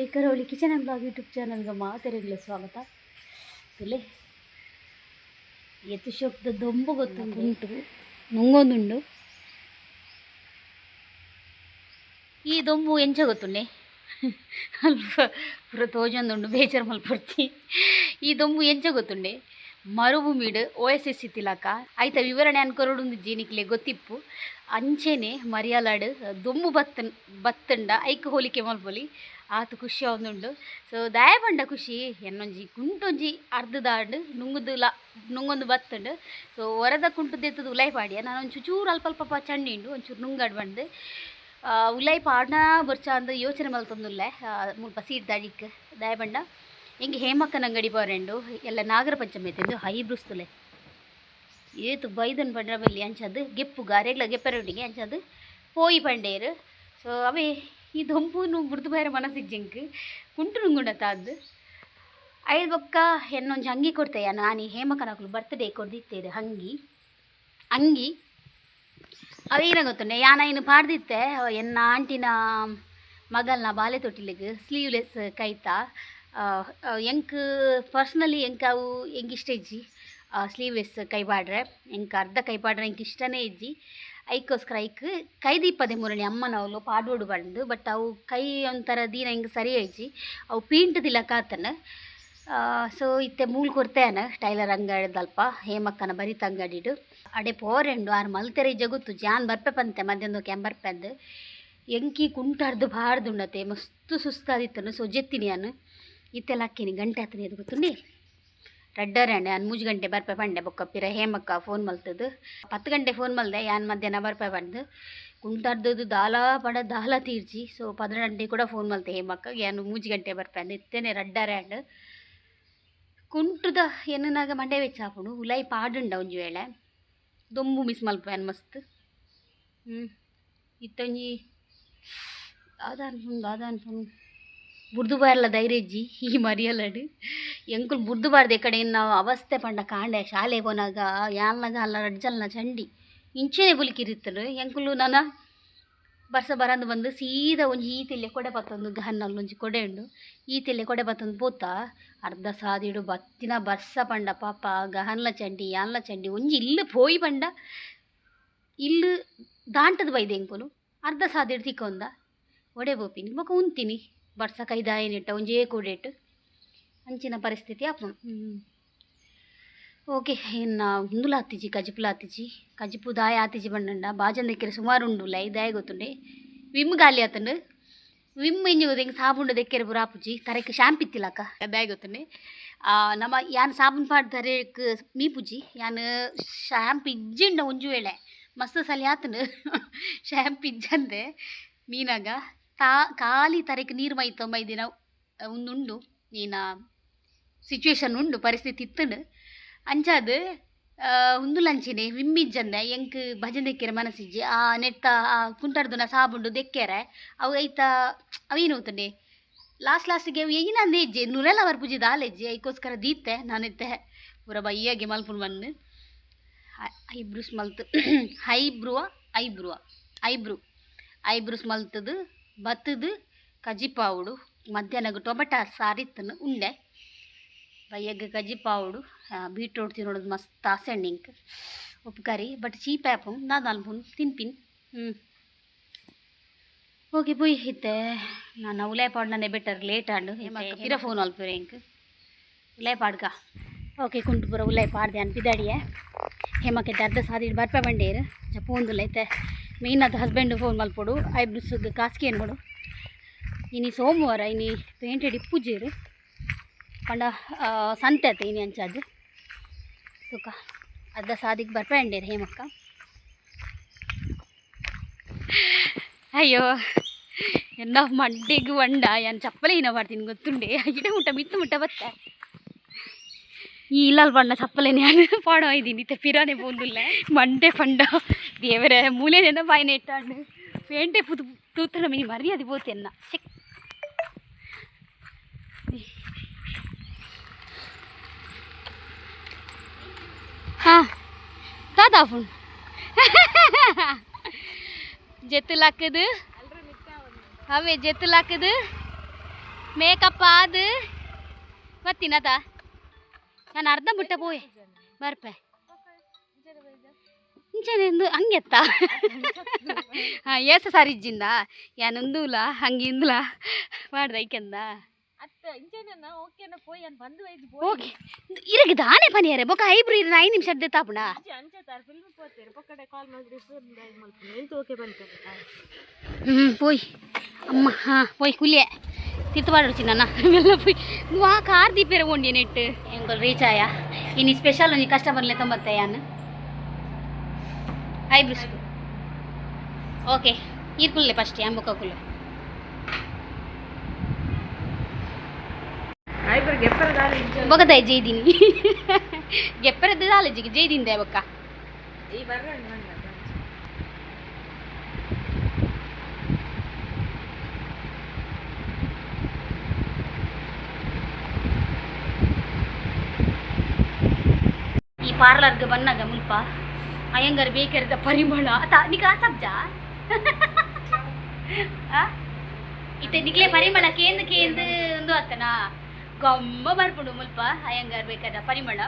ನಮಸ್ತೆ ಕರಾವಳಿ kitchen and blog YouTube ಚಾನಲ್ಗೆ ಮಾತೆರೆಗಳ ಸ್ವಾಗತ ತುಲೆ ಎತ್ತು ಶೋಕ್ದ ದೊಂಬು ಗೊತ್ತುಂಟು ಉಂಟು ನುಂಗೊಂದುಂಡು ಈ ದೊಂಬು ಎಂಚ ಗೊತ್ತುಂಡೆ ಅಲ್ಪ ಪೂರ ತೋಜೊಂದುಂಡು ಬೇಜಾರು ಮಲ್ಪಡ್ತಿ ಈ ದೊಂಬು ಎಂಚ ಗೊತ್ತುಂಡೆ ಮರುಭೂಮಿಡ್ ಓ ಎಸ್ ಎಸ್ ಇತ್ತಿಲಾಕ ಆಯ್ತ, ವಿವರಣೆ ಅನ್ಕೊರೋಡು ಜೀನಿಕ್ಲೆ ಗೊತ್ತಿಪ್ಪು. ಅಂಚೆನೆ ಮರಿಯಾಲಾಡು ದೊಂಬು ಬತ್ತನ್ ಬತ್ತಂಡ, ಐಕ್ ಹೋಲಿಕೆ ಮಲ್ಪೊಲಿ ಆತು ಖುಷಿ ಆವೊಂದುಂಡು ಸೊ ದಯ ಪಂಡ ಖುಷಿ, ಎನ್ನೊಂಜಿ, ಕುಂಟೊಂಜಿ ಅರ್ಧದಾಂಡ್, ನುಂಗುದು ಲ, ನುಂಗೊಂದು ಬತ್ತುಂಡು. ಸೊ ಹೊರದ ಕುಂಟು ದೆತ್ತದು ಉಲಾಯ್ ಪಾಡಿಯ. ನಾನು ಒಂಚೂರು ಚೂರು ಅಲ್ಪ ಅಲ್ಪ ಚಂಡಿಂಡು, ಒಂಚೂರು ನುಂಗಾಡ್ ಬಂದು. ಉಲಾಯ್ ಪಾಡ್ನ ಬರ್ಚ ಅಂದು ಯೋಚನೆ ಮಲ್ತೊಂದುಲ್ಲೆ. ಮುಲ್ಪ ಸೀಟ್ ದಾಡಿಕ್ ದಯ ಪಂಡ ಹೆಂಗೆ ಹೇಮಕ್ಕನ ಅಂಗಡಿ ಬಾರೆಂಡು, ಎಲ್ಲ ನಾಗರ ಪಂಚಮಿ ತಿಂದು ಹೈಬ್ರುಸ್ತುಲೆ ಏತು ಬೈದನ್ ಪಂಡ್ರ ಬಲ್ಲಿ ಅಂಚದು ಗೆಪ್ಪು ಗಾರೆಗ್ಲ, ಗೆಪ್ಪರೊಟ್ಟಿಗೆ ಅಂಚದು ಪೋಯಿ ಪಂಡೇರು. ಸೊ ಅವೇ, ಈ ದೊಂಪುನು ಬುಡ್ದು ಬೇರೆ ಮನಸ್ಸಿಜ್ಜಂಕ್ ಕುಂಟು ನುಂಗುಂಡ ತಾದ್ದು ಐದು ಬೊಕ್ಕ ಎನ್ನೊಂಜಿ ಅಂಗಿ ಕೊಡ್ತೇಯ ನಾನು ಹೇಮಕನಕಲು ಬರ್ತ್ಡೇ ಕೊಡ್ದಿತ್ತೇರು ಅಂಗಿ. ಅಂಗಿ? ಅವೇನ ಗೊತ್ತುಂಡೆ, ಯಾನ ಇನ್ನು ಪಾಡ್ದಿತ್ತೆ ಎನ್ನ ಆಂಟಿನ ಮಗಲ್ನ ಬಾಲೆ ತೊಟ್ಟಿಲಿಗೆ ಸ್ಲೀವ್ಲೆಸ್ ಕೈತ. ಎಂಕ್ ಪರ್ಸ್ನಲಿ ಎಂಕ್ ಅವು ಎಂಕ್ ಇಷ್ಟ ಇಜ್ಜಿ. ಸ್ಲೀವ್ಲೆಸ್ ಕೈ ಪಾಡ್ರೆ ಎಂಕ್ ಅರ್ಧ ಕೈ ಪಾಡ್ರೆ ಎಂಕ್ ಇಷ್ಟನೇ ಇಜ್ಜಿ. ಐಕೋಸ್ಕರ ಐಕ್ ಕೈ ದೀಪದೆ ಮುರಣಿ ಅಮ್ಮನವಲು ಪಾಡೋಡು ಬಂದು ಬಟ್ ಅವು ಕೈ ಒಂಥರ ದಿನ ಹಿಂಗೆ ಸರಿ ಐಜಿ ಅವು ಪೀಂಟ್ ದಿಲಕಾತನ ಸೊ ಇತ್ತೆ ಮೂಲ್ ಕೊರ್ತೇನ ಟೈಲರ್ ಅಂಗಡಿದಲ್ಪ, ಹೇಮಕ್ಕನ ಬರಿತ ಅಂಗಡಿಡು. ಅಡೆ ಪೋರೆಂಡು ಆರು ಮಲ್ತೆರೆ ಜಗುತ್ತು ಜಾನ್ ಬರ್ಪೆ ಪಂತೆ ಮಧ್ಯಾಹ್ನ ಕ್ಯಾನ್ ಬರ್ಪೆಂದು. ಎಂಕಿ ಕುಂಟಾರ್ದು ಬಾರ್ದುಂಡತೆ ಮಸ್ತ್ ಸುಸ್ತಾದಿತ್ತನು ಸೊ ಜೆತ್ತೀನಿ ಇತ್ತೆಲ್ಲ ಹಾಕಿನಿ ಗಂಟೆ ಹತ್ತನೇ ಇದು ಗೊತ್ತುಂಡಿ ರಡ್ಡರಣೆ ನಾನು ಮೂಜು ಗಂಟೆ ಬರ್ಪೆ ಪಂಡೆ ಬೊಕ್ಕ ಪಿರ ಹೇಮಕ್ಕ ಫೋನ್ ಮಲ್ತದ್ದು. ಹತ್ತು ಗಂಟೆ ಫೋನ್ ಮಲ್ದೆ, ಯಾನ್ ಮಧ್ಯಾಹ್ನ ಬರ್ಪೆ ಬಂದು ಕುಂಟಾರ್ದದ್ದು ದಾಲ ಪಡ ದಾಲ ತೀರ್ಜಿ ಸೊ ಪದ್ರ ಗಂಟೆ ಕೂಡ ಫೋನ್ ಮಲ್ತೆ ಹೇಮಕ್ಕ. ಯಾನು ಮೂಜು ಗಂಟೆ ಬರ್ಪೆ ಅಂದ ಇತ್ತೇನೆ ರಡ್ಡರ್ಯಾಂಡ್ ಕುಂಟುದ ಎನ್ನನಾಗ ಮಂಡೆ ವೆಚ್ಚ ಹಾಕೊಂಡು ಉಲಾಯಿ ಪಾಡುಂಡ ಒಂಜಿ ವೇಳೆ. ದೊಂಬು ಮಿಸ್ ಮಲ್ಪೇನ್ ಮಸ್ತ್. ಹ್ಞೂ ಇತ್ತೊಂಜಿ ಅದ ಅನ್ಪುಂಡು ಬುಡ್ದು ಬಾರ್ಲ ಧೈರ್ಯಜ್ಜಿ ಈ ಬುರ್ದು ಬಾರ್ದು ಕಡೆ ನಾವು ಅವಸ್ಥೆ ಪಂಡ ಕಾಂಡೆ ಶಾಲೆ ಪೋನಾಗ ಯಾನ್ಲಗ ಅಲ್ಲ ರಡ್ಜಲ್ನ ಚಂಡಿ, ಇಂಚೆನೆ ಬುಲಿಕಿರಿತ್ತಲು ಎಂಕುಲು ನನ ಬರ್ಸ ಬರಂದು ಬಂದು ಸೀದಾ ಒಂಜಿ ಈತೆಲ್ಲೆ ಕೊಡೆ ಬತ್ತೊಂದು ಗಹನ್ನಲ್ಲಿ ಒಂಜಿ ಕೊಡೆ ಉಂಡು. ಈತೆಲ್ಲೆ ಕೊಡೆ ಬತ್ತೊಂದು ಪೋತ, ಅರ್ಧ ಸಾದಿಡು ಬತ್ತಿನ ಬರ್ಸ ಪಂಡ ಪಾಪ ಗಹನ್ಲ ಚಂಡಿ ಯಾನ್ಲ ಚಂಡಿ, ಒಂಜಿ ಇಲ್ಲು ಪೋಯಿ ಪಂಡ, ಇಲ್ಲು ದಾಂಟದ ಬೈದೆ ಎಂಕುಲು. ಅರ್ಧ ಸಾದಿಡು ತಿಕ್ಕೊಂದ. ಒಡೆ ಬೋಪಿನಿ ಮಗ ಉಂತೀನಿ. ಬರ್ಸ ಕೈದಾಯನಿಟ್ಟ ಒಂಜೇ ಕೂಡೇಟು. ಅಂಚಿನ ಪರಿಸ್ಥಿತಿ ಅಪ್ಪ. ಓಕೆ, ಇನ್ನು ಹಿಂದುಲ ಹತ್ತಿಜಿ ಕಜಿಪುಲ ಹತ್ತಿಜಿ ಕಜಿಪು ದಾಯ ಆತಿಜಿ ಬಂಡಂಡ ಬಾಜಂದೆಕ್ಕೆರೆ ಸುಮಾರು ಉಂಡು ಲೈ ದಾಯ ಗೊತ್ತುಂಡೆ. ವಿಮ್ ಗಾಲಿ ಆತಂಡು. ವಿಮ್ ಇಂಜಿ ಹಿಂಗೆ ಸಾಬುಂಡು ದೆಕ್ಕೆರೆ ಬುರಾಪುಜಿ. ತರಕ್ಕೆ ಶಾಂಪಿತ್ತಿಲ್ಲಕ್ಕ ದಾಯ ಗೊತ್ತುಂಡೆ. ನಮ್ಮ ಯಾನ್ ಸಾಬುನ್ ಪಾಡ್ ಮೀ ಮೀಪುಜಿ. ಯಾನ್ ಶಾಂಪ್ ಇಜ್ಜಿಂಡ ಒಂಜು ವೇಳೆ. ಮಸ್ತ್ ಸಲಿ ಆತನು ಶಾಂಪ್ ಇಜ್ಜಂದೆ ಮೀನಾಗ. ತಾ ಖಾಲಿ ತರಕ್ಕೆ ನೀರು ಮೈತ ಮೈದಿನ ಒಂದುಂಡು ನೀನ ಸಿಚುವೇಶನ್ ಉಂಡು, ಪರಿಸ್ಥಿತಿ ಇತ್ತಂಡು. ಅಂಚಾದ್ ಉಂದುಲಂಚಿನೆ ವಿಮ್ಮಿಜ್ಜಂದೆ, ಎಂಕ್ ಭಜನ್ ದೆಕ್ಕೆರೆ ಮನಸ್ಸಿಜ್ಜಿ, ಆ ನೆಟ್ಟ ಆ ಕುಂಟಾಡ್ದುನ ಸಾಬುಂಡು ದೆಕ್ಕೆರೆ, ಅವು ಐತ ಅವೇನು ಹೋತಂಡೆ ಲಾಸ್ಟ್ ಲಾಸ್ಟಿಗೆ ಅವು ಏನಂದೆ ಇಜ್ಜೆ? ನೂರೆಲ್ಲ ಪೂಜೆ ದಾಲೆಜ್ಜೆ ಐಕೋಸ್ಕರ ದೀತೆ, ನಾನೆತ್ತೆ, ಪೂರ ಬಯ್ಯಾಗೆ ಮಲ್ಪುಂಡು ಬಂದು. ಐಬ್ರೂಸ್ ಮಲ್ತು ಹೈಬ್ರುವ, ಐಬ್ರೂವ, ಐಬ್ರೂ, ಐಬ್ರೂಸ್ ಮಲ್ತದು ಬತ್ತದು ಕಜಿಪಾವುಡು ಮಧ್ಯಾಹ್ನಗ ಟೊಮೆಟೊ ಸಾರಿತ್ತನು ಉಂಡೆ. ಬಯ್ಯಗ್ಗೆ ಕಜಿಪಾವುಡು ಬೀಟ್ರೋಟ್ ತಿನ್ನೋದು ಮಸ್ತ್ ಆಸೆಂಡಿಂಕ್ ಉಪ್ಕರಿ ಬಟ್ ಚೀಪ್ ಆ್ಯಪು ನಾನು ಅಲ್ಪುನ್ ತಿನ್ಪಿನ್. ಹ್ಞೂ ಓಕೆ ಪುಯ್ ಇತ್ತೆ ನಾನು ಪಾಡ್ನನೆ ಬೆಟರ್ ಲೇಟ್ ಆಂಡು. ಇರ ಫೋನ್ ಅಲ್ಪುರೆ ಇಂಕ್. ಉಲೇ ಪಾಡ್ಕ ಓಕೆ ಕುಂಟು ಪೂರ ಉಲೇ ಪಾಡ್ದೆ ಅನ್ಪಿದಾಡಿಯೇ ಹೇಮಕ್ಕೆ ಅರ್ಧ ಸಾದಿ ಬರ್ಪೆ ಬಂಡೇರು. ಜಪೋಂದುಲ್ಲ ಅದು ಹಸ್ಬೆಂಡ್ ಫೋನ್ ಮಲ್ಪೊಡು ಖಾಸಗಿ ಏನು ಮಾಡು ಇನಿ ಸೋಮವಾರ, ಇನಿ ಪೇಂಟೆಡ್ ಇಪ್ಪುಜೀರು ಪಂಡ ಸಂತೆ ಆತ ಇನಿ ಸುಕ ತುಕ ಅರ್ಧ ಸಾದಿಗೆ ಬರ್ಪೆ ಅಂಡೇರು ಹೇಮಕ್ಕ. ಅಯ್ಯೋ ಎನ್ನ ಮಡ್ಡಿಗೆ ಒಂಡ ಏನು ಚಪ್ಪಲಿ ಏನೋ ಮಾಡ್ತೀನಿ ಗೊತ್ತುಂಡೆ. ಇಡ ಮುಟ್ಟ ಮಿತ್ತು ಮುಟ್ಟ ಬತ್ತ. ಈ ಇಲ್ಲಲ್ ಬಣ್ಣ ಚಪ್ಪಲೇನೆ ಪಾಡೋ ಇದ್ದೀನಿ ಪಿರಾನೆ ಬೋಂದುಲ್ಲ. ಮಂಡೆ ಪಂಡ. ದೇವರ ಮೂಲೆದೇನ ಬಾಯಿನ ಇಟ್ಟಾಂಡು ಪೇಂಟೆ ಪುದು ತೂತನ ಮೀನು ಮರಿ ಅದು ಬೋತೆನ್ನ ಚೆಕ್ ಹಾಂ. ದಾದಾ ಫುನ್ ஜெத்து லக்குது அவே ஜெத்து லக்குது மேக்கப் ஆது பத்தினதா நான் அர்த்தம் விட்ட போய் வரப்பேன் ಅಂಚೆನೆಂದು ಹಂಗೆತ್ತ? ಹಾಂ ಏಸ ಸಾರಿಜ್ಜಿಂದ ಯಾನೊಂದುಲ ಹಂಗೆ ಇಂದ್ಲ ಮಾಡ್ದ ಐಕೆಂದ ಓಕೆ ಇರಗೆ ದಾನೆ ಪನಿಯರೆ ಬೊಕ ಐಬ್ರು ಇರ ಐದು ನಿಮಿಷ ಅಡ್ಡೆ ತಾಪಣ. ಹ್ಞೂ ಪೋಯ್. ಅಮ್ಮ ಹಾಂ ಪೋಯ್ ಕುಲಿಯೆ ತಿತ್ತುಪಾಡೋಚಿ ನನ್ನ ಎಲ್ಲ ಪೋಯ್. ಆ ಕಾರ್ ದೀಪೇರ ಓಂಡಿ ನೆಟ್ಟು. ಎಂಗೊಲ್ ರೀಚ್ ಆಯ ಇನ್ನು ಸ್ಪೆಷಲ್ ನೀ ಕಷ್ಟ ಬರಲೆ ತೊಂಬತ್ತಯ್ಯಾನು ಐಬ್ರಿಸ್ಕು ಓಕೆ ಇರ್ಕುಳ್ಳೆ ಫಸ್ಟ್ ಅಂಬಕುಳ್ಳೆ ಬೊಗದ ಜೈದಿನಿ ಗೆಪ್ಪರದ ದಾಲಜಿಗೆ ಜೈದಿಂದೆ ಬೊಕ್ಕ ಈ ಪಾರ್ಲರ್ಗೆ ಬಂದಾಗ ಮುಲ್ಪ ಅಯ್ಯಂಗಾರ್ ಬೇಕರಿದ ಪರಿಮಳ ಅತ ನಿಕ ಆ ಸಬ್ಜಾ ಆ? ಇತ್ತೆ ನಿಕ್ಲೆ ಪರಿಮಳ ಕೇಂದ್ರ ಕೇಂದ್ರ ಒಂದು ಆತನ ಗಮ್ಮ ಬರ್ಪುಡು ಮುಲ್ಪ ಅಯ್ಯಂಗಾರ್ ಬೇಕಾದ ಪರಿಮಳ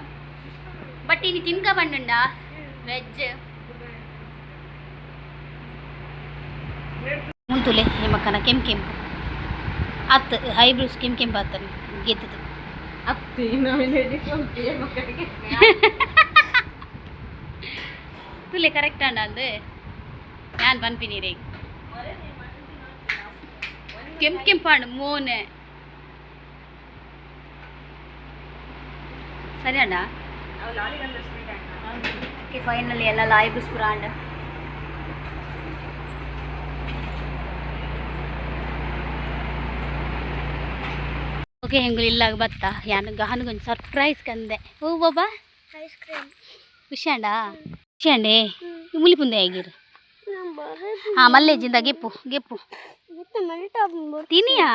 ಬಟ್ ಇನ್ನು ತಿನ್ಕ ಬಂಡುಂಡ ವೆಜ್ ಮುಂತುಲೆ ಹೇಮಕ್ಕನ ಕೆಂಪು ಕೆಂಪು ಅತ್ತು ಐಬ್ರೂಸ್ ಕೆಂಪು ಕೆಂಪು ಆತನ ಗೆದ್ದದು ಅತ್ತಿ ತುಲೆ ಕರೆಕ್ಟ್ ಅಂಡ ಅಂದು ನಾನು ಪನ್ಪಿನೀರಿ ಕೆಂಪು ಕೆಂಪಾಂಡು ಮೋನೆ. ಸರಿ ಅಣ್ಣ. ಓಕೆ ಫೈನಲಿ ಎಲ್ಲ ಲಾಯ್ ಬಿಸ್ಪುರ ಅಂಡ ಓಕೆ ಹೆಂಗು ಇಲ್ಲಾಗ ಬತ್ತ ಯಾನು ಗಹನಗೊಂದು ಸರ್ಪ್ರೈಸ್ ಕಂದೆ. ಓ ಬಾಬಾ ಐಸ್ ಕ್ರೀಮ್ ಖುಷಿ ಅಂಡ ಖುಷಿ ಅಂಡೆ ಮುಲಿ ಪುಂದೆ ಆಗಿರು ಹಾಂ ಮಲ್ಲೇಜಿಂದ ಗೆಪ್ಪು ಗೆಪ್ಪು ತಿನಿಯಾ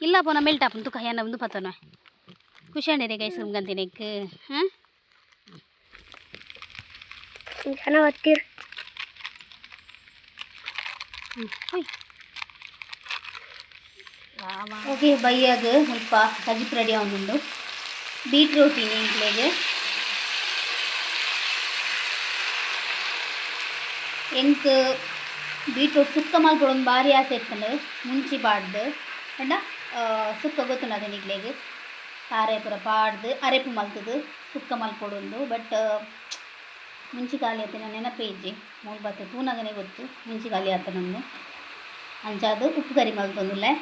ಇಲ್ಲ ಪೋನ ಮೆಲ್ಟಾಪು ತುಕ ಏನ ಒಂದು ಪತನ ಖುಷಿ ಅಂಡೆ ಕೈ ಸುಮ್ಗಂತಿನೆಕ್ ಹಾಂ ಜನ ಒತ್ತಿರ್ ಓಕೆ ಬೈಯಾಗ ಸ್ವಲ್ಪ ಕಜಿಪ್ ರೆಡಿ ಆಗುಂಡು ಬೀಟ್ರೂಟ್ ಇನಿ ಎಂಕ್ ಬೀಟ್ರೂಟ್ ಸುಕ್ಕ ಮಲ್ಪೊಡೊಂದು ಭಾರಿ ಆಸೆ ಇರ್ತಂಡು ಮುಂಚಿ ಪಾಡ್ದು ಅಂಡ ಸುಕ್ಕ ಗೊತ್ತುಂಡು ಅದೇ ನಿಗ್ಲೆಗ್? ಸಾರೆ ಪೂರ ಪಾಡ್ದು, ಅರೆಪು ಮಲ್ತದು ಸುಕ್ಕ ಮಲ್ಪೊಡುಂದು ಬಟ್ ಮುಂಚಿ ಖಾಲಿ ಆತನ ನೆನಪೇ ಇಜ್ಜಿ ಮೂರು ಬತ್ತು ತೂನಗನೆ ಗೊತ್ತು, ಮುಂಚಿ ಖಾಲಿ ಆತ ನಮ್ದು. ಅಂಚಾದು ಉಪ್ಪು ಕರಿ ಮಲ್ತೊಂದುಲ್ಲೆ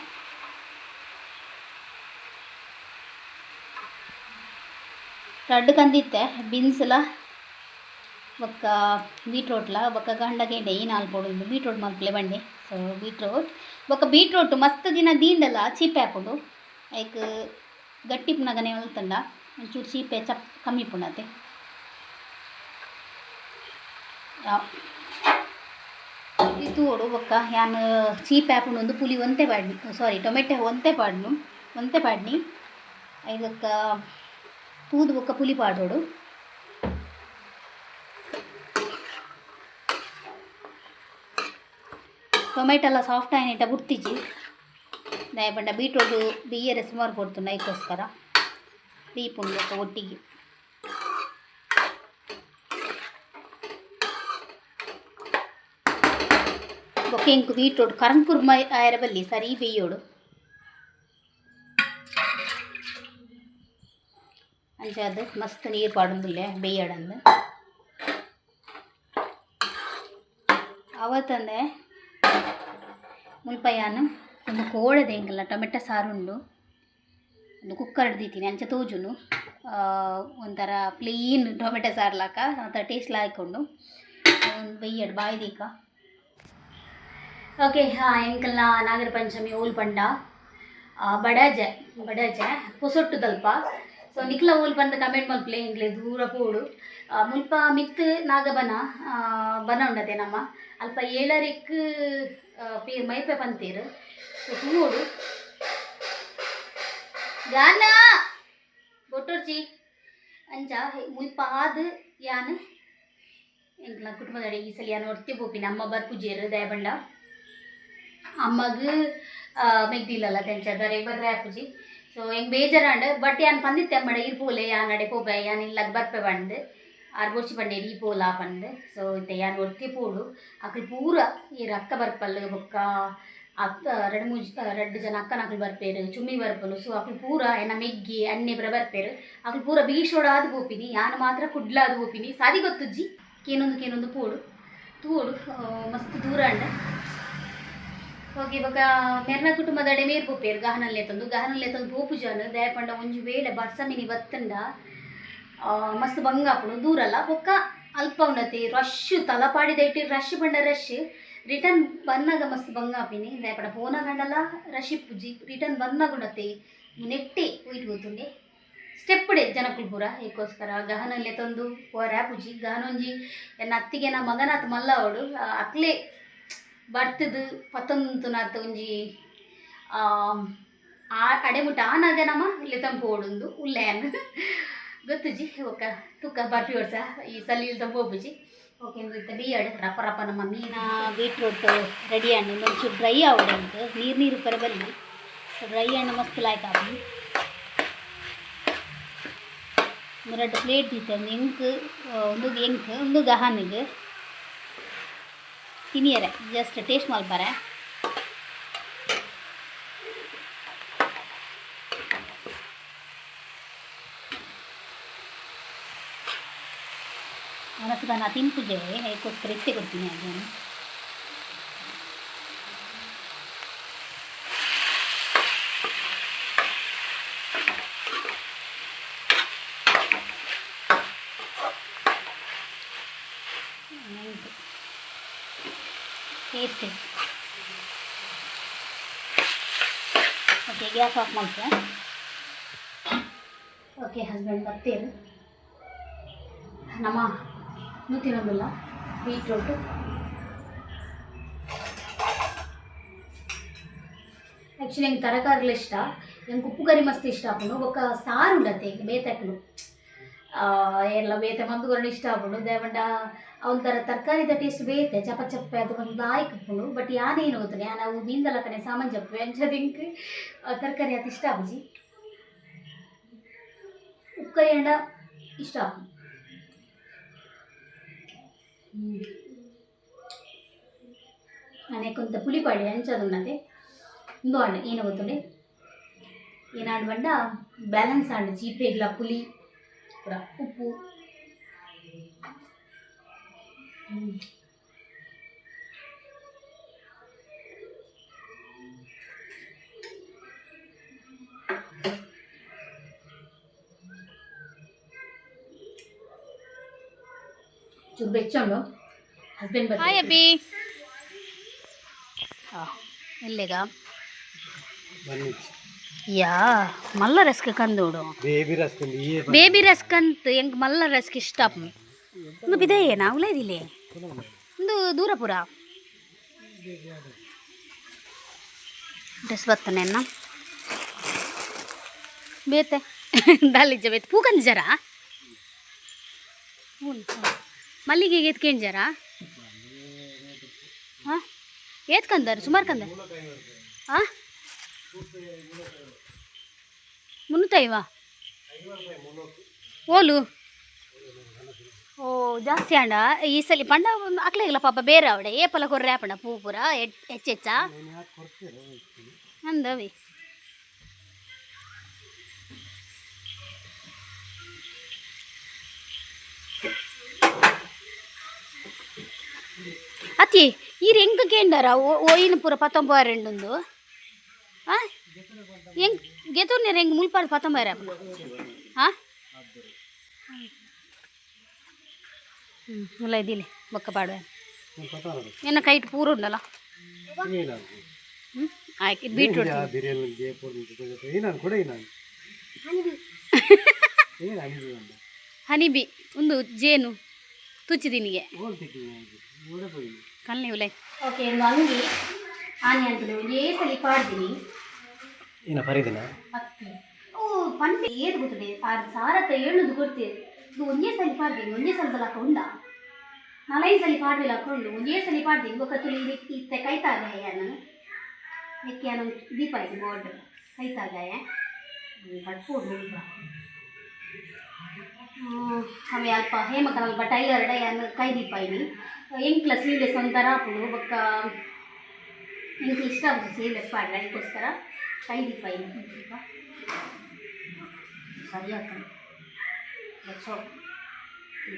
ರಡ್ಡು ಕಂದಿತ್ತೆ, ಬೀನ್ಸ್ಲ. ಬೊಕ್ಕ ಬೀಟ್ರೋಟ್ಲ, ಬೊಕ್ಕ ಗಂಡಗೆಂಡೆ ಈ ನಾಲ್ ಬೀಟ್ರೂಟ್ ಮಲ್ಪಲೆ ಬಂಡೆ. So beetroot. ಬೊಕ್ಕ ಬೀಟ್ರೋಟ್ ಮಸ್ತ್ ದಿನ ದೀಂಡಲ ಚೀಪೆ ಹಾಕೊಂಡು ಲೈಕ್ ಗಟ್ಟಿ ಪುನಗನೆ ಒಂಚೂರು ಚೀಪೆ ಚಪ್ ಕಮ್ಮಿ ಪುಣತೆ ಇದು ಓಡು ಬೊಕ್ಕ. ಯಾನು ಚೀಪ್ ಆ್ಯಪುಂಡು ಒಂದು ಪುಲಿ ಒಂತೆ ಪಾಡ್ನಿ. ಸಾರಿ, ಟೊಮೆಟೊ ಒಂತೆ ಪಾಡ್ನು. ಒಂತೆ ಪಾಡ್ನಿ. ಇದಕ್ಕ ತೂದು ಬೊಕ್ಕ ಪುಲಿ ಪಾಡೋಡು ಟೊಮೆಟೊ ಎಲ್ಲ ಸಾಫ್ಟ್ ಆಯ್ನಿಟ್ಟ ಬುಡ್ತಿಜ್ಜಿ ದಯಪಂಡ ಬೀಟ್ರೋಟು ಬಿಯ್ಯರೆ ಸುಮಾರು ಕೊಡ್ತು ನೈಕೋಸ್ಕರ ದೀಪುಂಡು ಬೊಕ್ಕ ಒಟ್ಟಿಗೆ. ಬೊಕ್ಕ ಇಂಕು ಬೀಟ್ರೋಟ್ ಕರಂಕುರ್ಮ ಆಯರ ಬಲ್ಲಿ ಸರಿ ಬೇಯೋಡು. ಅಂಚಾದ ಮಸ್ತ್ ನೀರು ಪಾಡೊಂದುಲ್ಲೆ ಬೇಯಡಂದು. ಅವತ್ತಂದೆ ಮುಲ್ಪಯ್ಯಾನು ಒಂದು ಕೋಳದೆ ಹೆಂಗಲ್ಲ ಟೊಮೆಟೊ ಸಾರುಂಡು ಒಂದು ಕುಕ್ಕರ್ ಹಿಡ್ದಿದ್ದೀನಿ ಅಂಚೆ ತೋಜುನು. ಆ, ಒಂಥರ ಪ್ಲೇನ್ ಟೊಮೆಟೊ ಸಾರ್ಲಾಕ ಒಂಥರ ಟೇಸ್ಟ್ ಹಾಕೊಂಡು ಒಂದು ಬೆಯ್ಯಡ್ ಬಾಯ್ದೀಕ ಓಕೆ ಹಾಂ ಎಂಕಲ್ನ ನಾಗರ ಪಂಚಮಿ ಓಲ್ ಪಂಡ. ಆ, ಬಡಾಜೆ ಬಡಾಜೆ ಹೊಸೊಟ್ಟು ತಲ್ಪ ಸೊ ನಿಕ್ಲ ಓಲ್ ಬಂದು ಕಮೆಂಟ್ ಮಲ್ಪಲೆ ಎಂಗ್ಲೆ ದೂರ ಪೋಡು. ಆ, ಮುಲ್ಪ ಮಿತ್ ನಾಗಬನ ಆ, ಬನ ಉಂಡತೆ ನಮ್ಮ. ಅಲ್ಪ ಏಳರಿಕ್ ಪಂತೀರು ಸೊ ಹೂವೋಡು ಗಾನ! ಬೊಟ್ಟೋರ್ಚಿ ಅಂಚ ಹೆ- ಮುಲ್ಪ ಆದ್ ಯಾನ್ ಎಂಕ್ಲ ಕುಟುಂಬದ ಈ ಸಲ ಯಾನ್ ಒರ್ತಿ ಪೋಪಿನ ಅಮ್ಮ ಬರ್ಪುಜೇರು ದಯಬಂಡ. ಅಮ್ಮಗ್ ಮೆಗ್ದಿಲ್ಲಲ್ಲ ತೆಂಚ ಬರೀ ಬರ್ರೆ ಪೂಜಿ ಸೊ ಹೆಂಗೆ ಬೇಜಾರಂಡ್ ಬಟ್ ಯಾನ್ ಪಂದಿತ್ತೆ ಅಮ್ಮಡ ಇರ್ಪೋಲೆ ಯಾನ್ ನಡೆ ಪೋಪೆ ಯಾನ್ ಇಲ್ಲಗ್ ಬರ್ಪೆ ಬಂದು. ಆರ್ ಬೋರ್ಚಿ ಪಂಡೆ ಈ ಪೋಲ ಪಂದು ಸೊ ಇತ್ತೆ ಯಾನ್ ಒರ್ತಿ ಪೋಡು ಅಕ್ಲು ಪೂರ ಈ ಅಕ್ಕ ಬರ್ಪಲ್ಲು, ಬೊಕ್ಕ ಅಕ್ಕ ರೆಡ್ ಮೂಜ್, ರೆಡ್ ಜನ ಅಕ್ಕನ ಅಕ್ಲು ಚುಮ್ಮಿ ಬರ್ಪಲು ಸೊ ಅಕ್ಲು ಪೂರ ಎನ್ನ ಮೆಗ್ಗಿ, ಎಣ್ಣೆ ಬರ ಬರ್ಪೇರು. ಅಕ್ಲು ಪೂರ ಬೀಶೋಡಾದ್ ಗೋಪಿನಿ, ಯಾನ್ ಮಾತ್ರ ಕುಡ್ಲಾದ್ ಬೋಪಿನಿ ಸಾದಿ ಗೊತ್ತುಜ್ಜಿ ಕೇನೊಂದು ಕೇನೊಂದು ಪೋಡು. ತೂಡು ಮಸ್ತ್ ದೂರ ಅಂಡ. ಹೋಗಿ ಇವಾಗ ಮೆರ್ನ ಕುಟುಂಬದಡೆ ಮೇರ್ ಪೋಪೇರು ಗಹನಲ್ಲೇ ತಂದು. ಗಹನಲ್ಲೇ ತಂದು ಪೋಪು ಜಾನು. ದಯಪಂಡ ಒಂಜು ವೇಳೆ ಬರ್ಸಮಿನಿ ಬತ್ತಂಡ. ಮಸ್ತ್ ಬಂಗಾಪುಡು ದೂರಲ್ಲ ಬೊಕ್ಕ ಅಲ್ಪ ಉಂಡತಿ ರಶ್ ತಲಪಾಡಿ ದೈಟಿ ರಶ್ ಬಂಡ ರಶ್ ರಿಟರ್ನ್ ಬನ್ನಾಗ ಮಸ್ತ್ ಬಂಗಾಪಿನಿ ದಯಪಡ ಫೋನ ಗಂಡಲ್ಲ ರಶಿ ಪೂಜಿ. ರಿಟರ್ನ್ ಬನ್ನಾಗ ಉಂಡತಿ ನೆಟ್ಟಿ ಹೋಯ್ತು ಗೊತ್ತುಂಡೆ ಸ್ಟೆಪ್ಡೆ ಜನಕ್ಕಳು ಪೂರ ಏಕೋಸ್ಕರ ಗಹನಲ್ಲೇ ತಂದು, ಪೋರ ಪೂಜಿ, ಗಹನೊಂಜಿ. ಎನ್ನ ಅತ್ತಿಗೆ ನಾ ಮಗನಾತ್ ಮಲ್ಲ ಅವಳು ಅಕ್ಲೆ ಬರ್ತದು ಪತ್ತೊಂದು ನಾತ್ ಒಂಜಿ, ಆ ಅಡೆಮುಟ್ಟ ಆನಾಗ ನಮ್ಮ ಲೆತಂ ಉಲ್ಲೆ ಉಲ್ಲೆಯನ್ ಗೊತ್ತುಜಿ ಒಕ್ಕ ತುಕ್ಕ ಬರ್ಫಿ ಹೊಡ್ಸ, ಈ ಸಲ ಇಲ್ದ ಹೋಗುಜಿ ಓಕೆ ಬಿಯಡ್ ರಪ್ಪ ರಪ್ಪ ನಮ್ಮ ಮೀನ ಬೀಟ್ರೂಟ್ ರೆಡಿ ಹಣ್ಣು ಒಂಚೂರು ಡ್ರೈ ಆವಡೆ ಉಂಟು. ನೀರು ನೀರು ಪರ ಬಲ್ಲಿ ಡ್ರೈ ಹಣ್ಣು ಮಸ್ತ್ ಲಾಯ್ಕ ಎರಡು ಪ್ಲೇಟ್ ಇತ್ತು. ಒಂದು ಎಂಕ್ ಒಂದು ಎಂಕ್ ಒಂದು ಗಹಾನಿಗೆ ತಿನ್ನಿಯರೆ ಜಸ್ಟ್ ಟೇಸ್ಟ್ ಮಲ್ಪಾರೆ ಮನಸ್ಸಿಗೆ ನಾ ತಿಂತಿದ್ದೆ ಹೇಗೋಸ್ಕರ ಇಷ್ಟೇ ಕೊಡ್ತೀನಿ ಅದನ್ನು ಟೇಸ್ಟ್ ಓಕೆ ಗ್ಯಾಸ್ ಆಫ್ ಮಾಡ್ತೆ ಓಕೆ ಹಸ್ಬೆಂಡ್ ಬರ್ತೀರಿ ನಮ್ಮ ತಿನ್ನೋದಿಲ್ಲ. ಬೀಟ್ರೂಟು ಆ್ಯಕ್ಚುಲಿ ನಂಗೆ ತರಕಾರಿಗಳು ಇಷ್ಟ. ನಂಗೆ ಉಪ್ಪು ಕರಿ ಮಸ್ತ್ ಇಷ್ಟ ಆಪುಂಡು ಬೊಕ್ಕ ಸಾರು ಉಂಡತ್ತೆ ಈಗ ಬೇತಕ್ಕಳು. ಎಲ್ಲ ಬೇತೆ ಮಂದುಗಳನ್ನ ಇಷ್ಟ ಆಪುಂಡು ದೇವಂಡ ಒಂಥರ ತರಕಾರಿದ ಟೇಸ್ಟ್ ಬೇತೆ. ಚಪ ಚಪ್ಪೆ ಅದು ಒಂದು ಲಾಯ್ಕ್ ಉಪ್ಪುಂಡು ಬಟ್ ಯಾನೇನು ಹೋಗ್ತಾನೆ ನಾವು ಮೀನ್ದಲ್ಲ ಕಣೆ ಸಾಮಾನು ಚಪ್ಪೆ ಅಂಚದಿಂಕ್ ತರಕಾರಿ ಅದು ಇಷ್ಟ ಆಪುಜಿ ಉಪ್ಪು ಕರಿ ಅಂಡ ಇಷ್ಟ ಆಪು అనే కొంత పులిపాడి అని చదువున్నది ఇందువాళ్ళు ఈయన పోతుండే. ఈనాడు వంట బ్యాలెన్స్ అండి జీపే ఇట్లా పులి ఉప్పు. ಚೂರು ಬೆಚ್ಚೊಂಡು ಹಸ್ಬೆಂಡ್ ಹಾಯ್ ಅಬ್ಬಿ ಎಲ್ಲಿಗ ಬನ್ನಿ. ಯಾ ಮಲ್ಲ ರಸ್ಕ ಕಂದೋಡು ಬೇಬಿ ರಸ್ಕೊಂಡು ಈ ಬೇಬಿ ರಸ್ಕ್ ಅಂತ ಹೆಂಗ್ ಮಲ್ಲ ರಸ್ಕ್ ಇಷ್ಟ ಒಂದು ಬಿದೆಯೇ ನಾವು ಇದಿಲ್ಲ? ಒಂದು ದೂರ ಪುರ? ಡ್ರೆಸ್ ಬರ್ತಾನೆ ಅಣ್ಣ ಬೇತೆ. ದಾಲಿಜ್ಜ ಬೇತೆ. ಪೂಕಂದ್ ಜರ? ಹ್ಞೂ ಮಲ್ಲಿಗೆಗೆ ಎತ್ಕೊಂಡ್ಯಾರ ಹಾಂ? ಎತ್ಕಂದಾರ ಸುಮಾರು ಕಂದ? ಹಾಂ? ಮುನ್ನೂತೈವ? ಓಲು? ಓ, ಜಾಸ್ತಿ ಅಂಡ ಈ ಸಲ ಪಂಡ ಅಕ್ಲೆಗಿಲ್ಲ ಪಾಪ, ಬೇರೆ ಅವಡೆ. ಏಪಲ ಕೊರ್ರೆ ಆಪಂಡ ಪೂ ಪೂರ ಹೆಚ್ಚೆಚ್ಚ ಅಂದವಿ. ಅತ್ತಿ ಈ ಹೆಂಗ್ ಕೇಂಡಾರ ಓಯಿನ ಪೂರ ಪತ್ತೊಂಬ ಎಂಡೊಂದು ಆ? ಹೆಂಗ್ ಗೆತೂರ್ ನೀರು ಹೆಂಗ್ ಮುಲ್ಪಾಡು ಪತ್ತೊಂಬ ಹಾ ಹ್ಞೂ ಇಲ್ಲ ಇದಿಲ್ಲ ಬೊಕ್ಕ ಪಾಡುವೆ ಎನ್ನ ಕೈಟ್ ಪೂರ ಉಂಡಲ್ಲ? ಹ್ಞೂ ಆಯ್ಕೆ ಬೀಟ್ರೂಟ್ ಏನು ಅಂತ ಹನಿಬಿ, ಒಂದು ಜೇನು ತುಚ್ಚಿದೀನಿಗೆ ಉಲೈ ಓಕೆ ಒಂದು ಅಂಗಿ ಆನೆ ಅಂತಲೇ ಒಂದೇ ಸಲ ಪಾಡ್ತೀನಿ. ಏನ ಪರಿದಿನ ಅತ್ತೆ ಓ ಪಂಡೆ ಏದು ಗೊತ್ತದೆ. ಆರು ಸಾರತ್ತ ಏಳುದು ಕೊಡ್ತೀರಿ ಇದು ಒಂದೇ ಸಲ ಪಾಡ್ತೀನಿ. ಒಂದೇ ಸಲದಲ್ಲಿ ಹಾಕೊಂಡ. ನಾಲೈದು ಸಲ ಪಾಡ್ದಿಲ್ಲ ಹಾಕೊಂಡು ಒಂದೇ ಸಲ ಪಾಡ್ತೀನಿ. ಬೊಕ್ಕ ತುಳಿ ಇತ್ತೆ ಕೈತಾರೆ ನಾನು. ನೆಕ್ಕೆ ನಾನು ದೀಪ ಆಯ್ತು ಬೋರ್ಡ್ ಕೈತಾಗಾಯ ಪಡ್ಪೋಡು ಆమె ಅಲ್ಪ ಹೇಮಕನ ಅಲ್ಪ ಟೈಲರ್ ಡಯನ್ ಕೈ ದೀಪ ಇಲ್ಲಿ ಎಂಕ್ಲ ಸೀಲೆಸ್ ಒಂಥರ ಹಾಕೊಂಡು ಬಕ್ಕ ಎಂಕ್ಲ ಇಷ್ಟ ಆಗುತ್ತೆ ಸೀಲೆಸ್ ಪಾಡ್ಲ ಅದಕ್ಕೋಸ್ಕರ ದೀಪ ಇಲ್ಲಿ ದೀಪ ಸರಿ ಆಗ್ತದೆ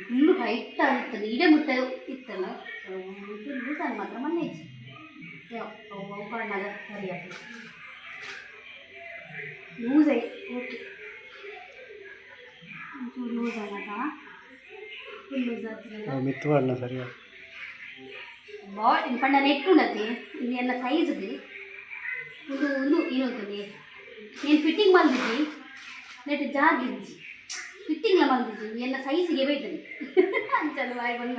ಫುಲ್ಲು ಹೈಟ್ ಆಗಿರ್ತದೆ ಇಡೇ ಮುಟ್ಟ ಇತ್ತಲ್ಲ? ಆಗಿ ಮಾತ್ರ ಮೊನ್ನೆ ಕಣ್ಣಾಗ ಸರಿ ಆಗ್ತದೆ ಲೂಸ್ ಐ ಓಕೆ ಲೂಸ್ ಫುಲ್ ಲೂಸ್ ಆಗ್ತದೆ ಸರಿ ಪಂಡ ನೆಟ್ ಉಂಡತೆ ಇದು ಎಲ್ಲ ಬಿ ಒಂದು ಒಂದು ಏನೋಗ್ತದೆ నేను ಫಿಟ್ಟಿಂಗ್ ಮಲ್ದಿದ್ದಿ ನೆಟ್ ಜಾಗಿದ್ದಿ ಫಿಟ್ಟಿಂಗ್ಲ ಮಲ್ದಿದ್ದಿ ಎಲ್ಲ ಸೈಜಿಗೆ ಬೇಯ್ತದೆ ಅಂಚಲು ಬಾಯಿ ಬಂಗ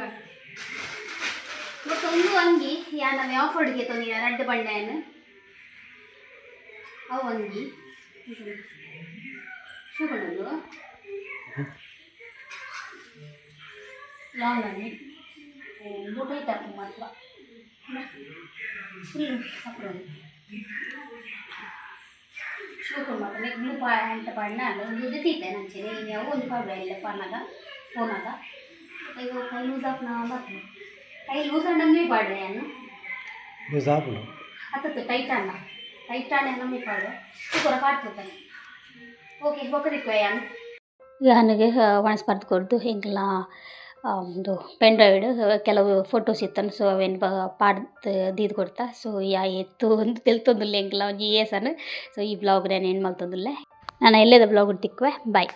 ಮತ್ತು ಒಂದು ಅಂಗಿ ಯಾನ ಆಫರ್ಡ್ಗೆ ತಂದಿನ ರೆಡ್ ಬಣ್ಣಯನ್ನು ಅವು ಅಂಗಿ. ಶುಭಣ್ಣದು ಲಾಂಗ್ ಅಂಗಿ? ಮಾತ್ರ. ಫುಲ್ ಸಪ್ರದು ಶೂಕು ಮಾತ್ರ ನೀನು ಬ್ಲೂ ಪ್ಯಾಂಟ್ ಬಣ್ಣ ಅಲ್ಲ ಒಂದು ಪ್ರಾಬ್ಲಮ್ ಇಲ್ಲ ಫೋನಾಗ ಫೋನಾಗ ಈಗ ಲೂಸ್ ಆಫ್ ನಾ ಬರ್ತದೆ ಕೈ ಲೂಸ್ ಅಂಡಂಗೆ ಪಾಡ್ರೆ ಅನ್ನು ಲೂಸ್ ಆಫ್ ಹತ್ತತ್ತು ಟೈಟ್ ಅಣ್ಣ ಟೈಟ್ ಅಣ್ಣ ನಮಗೆ ಪಾಡು ಸೂಪರ್ ಕಾಡ್ತಿರ್ತಾನೆ ಓಕೆ ಹೋಗದಿಕ್ವ ಯಾನು ನನಗೆ ಒಣಸ್ಬಾರ್ದು ಕೊಡ್ದು ಹಿಂಗೆಲ್ಲ ಒಂದು ಪೆನ್ ಡ್ರೈವ್ ಕೆಲವು ಫೋಟೋಸ್ ಇತ್ತನು ಸೊ ಅವೇನು ಪಾಡ್ದು ದೀದ್ ಕೊಡ್ತಾ. ಸೊ ಯಾ ಎತ್ತು ಅಂತ ತಿಳ್ತೊಂದಿಲ್ಲ ಹೆಂಗಿಲ್ಲ ಒಂದು ಏಸನು ಸೊ ಈ ಬ್ಲಾಗ್ ನಾನು ಏನು ಮಾಡ್ತೊಂದಿಲ್ಲ ನಾನು ಎಲ್ಲೇದ ಬ್ಲಾಗ್ ತಿಕ್ಕುವೆ ಬಾಯ್